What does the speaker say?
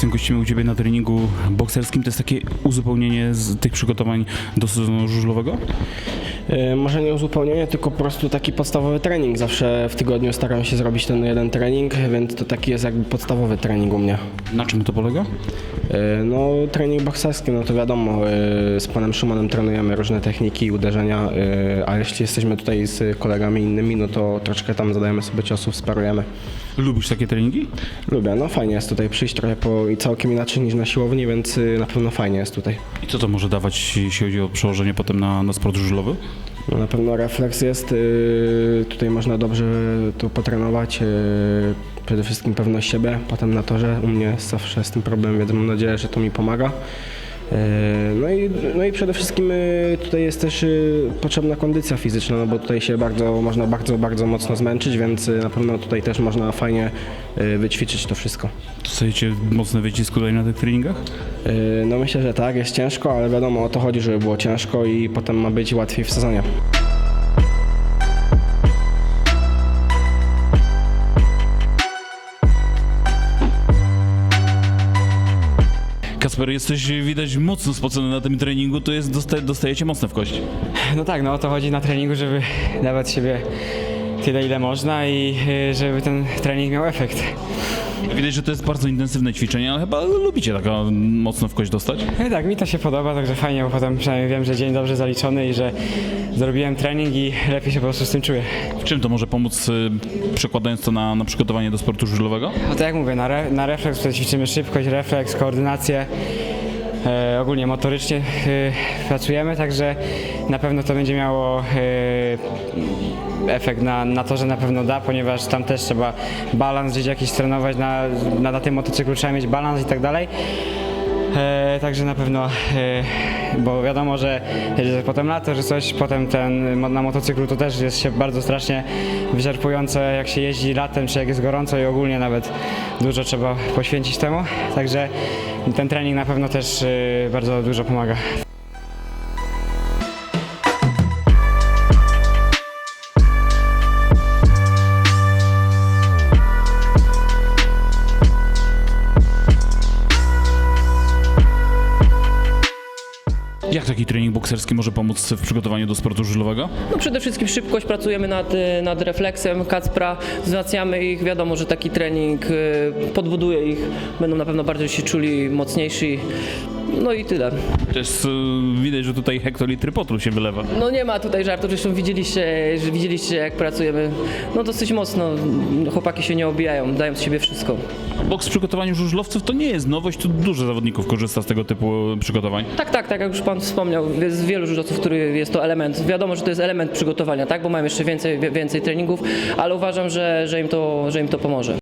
Sebastian, gościmy u Ciebie na treningu bokserskim. To jest takie uzupełnienie z tych przygotowań do sezonu żużlowego? E, Może nie uzupełnienie, tylko po prostu taki podstawowy trening. Zawsze w tygodniu staram się zrobić ten jeden trening, więc to taki jest jakby podstawowy trening u mnie. Na czym to polega? E, No trening bokserski, no to wiadomo, e, z panem Szumanem trenujemy różne techniki, uderzenia, a jeśli jesteśmy tutaj z kolegami innymi, no to troszkę tam zadajemy sobie ciosów, sparujemy. Lubisz takie treningi? Lubię, no fajnie jest tutaj przyjść trochę po, i całkiem inaczej niż na siłowni, więc na pewno fajnie jest tutaj. I co to może dawać, jeśli chodzi o przełożenie potem na, na sport żużlowy? No na pewno refleks jest, y, tutaj można dobrze to potrenować, y, przede wszystkim pewność siebie, potem na torze, u mnie zawsze z tym problem, więc mam nadzieję, że to mi pomaga. Y, No i, no i przede wszystkim y, tutaj jest też y, potrzebna kondycja fizyczna, no bo tutaj się bardzo, można bardzo, bardzo mocno zmęczyć, więc na pewno tutaj też można fajnie wyćwiczyć to wszystko. Dostajecie mocny wycisk tutaj na tych treningach? No myślę, że tak, jest ciężko, ale wiadomo o to chodzi, żeby było ciężko i potem ma być łatwiej w sezonie. Kasper, jesteś widać mocno spocony na tym treningu, to jest, dosta, dostajecie mocne w kość. No tak, no o to chodzi na treningu, żeby dawać siebie tyle, ile można i y, żeby ten trening miał efekt. Widać, że to jest bardzo intensywne ćwiczenie, ale chyba lubicie taka mocno w kość dostać. No tak, mi to się podoba, także fajnie, bo potem przynajmniej wiem, że dzień dobrze zaliczony i że zrobiłem trening i lepiej się po prostu z tym czuję. W czym to może pomóc, y, przekładając to na, na przygotowanie do sportu żużlowego? No to jak mówię, na, re, na refleks tutaj ćwiczymy szybkość, refleks, koordynację. E, ogólnie motorycznie e, pracujemy, także na pewno to będzie miało e, efekt na, na to, że na pewno da, ponieważ tam też trzeba balans gdzieś jakiś trenować, na, na, tym motocyklu trzeba mieć balans i tak dalej. E, także na pewno, e, bo wiadomo, że jedzie potem lato, że coś, potem ten na motocyklu to też jest się bardzo strasznie wyczerpujące, jak się jeździ latem, czy jak jest gorąco i ogólnie nawet dużo trzeba poświęcić temu. Także ten trening na pewno też e, bardzo dużo pomaga. Jak taki trening bokserski może pomóc w przygotowaniu do sportu żużlowego? No przede wszystkim szybkość, pracujemy nad, y, nad refleksem Kacpra, wzmacniamy ich, wiadomo, że taki trening y, podbuduje ich, będą na pewno bardziej się czuli mocniejsi, no i tyle. Jest, y, widać, że tutaj hektolitry potru się wylewa. No nie ma tutaj żartu, zresztą widzieliście, że widzieliście jak pracujemy, no dosyć mocno, chłopaki się nie obijają, dają z siebie wszystko. Boks w przygotowaniu żużlowców to nie jest nowość, tu dużo zawodników korzysta z tego typu przygotowań. Tak, tak, tak jak już Pan wspomniał, jest wielu żużlowców, który jest to element, wiadomo, że to jest element przygotowania, tak, bo mają jeszcze więcej, więcej treningów, ale uważam, że, że, im, to, że im to pomoże.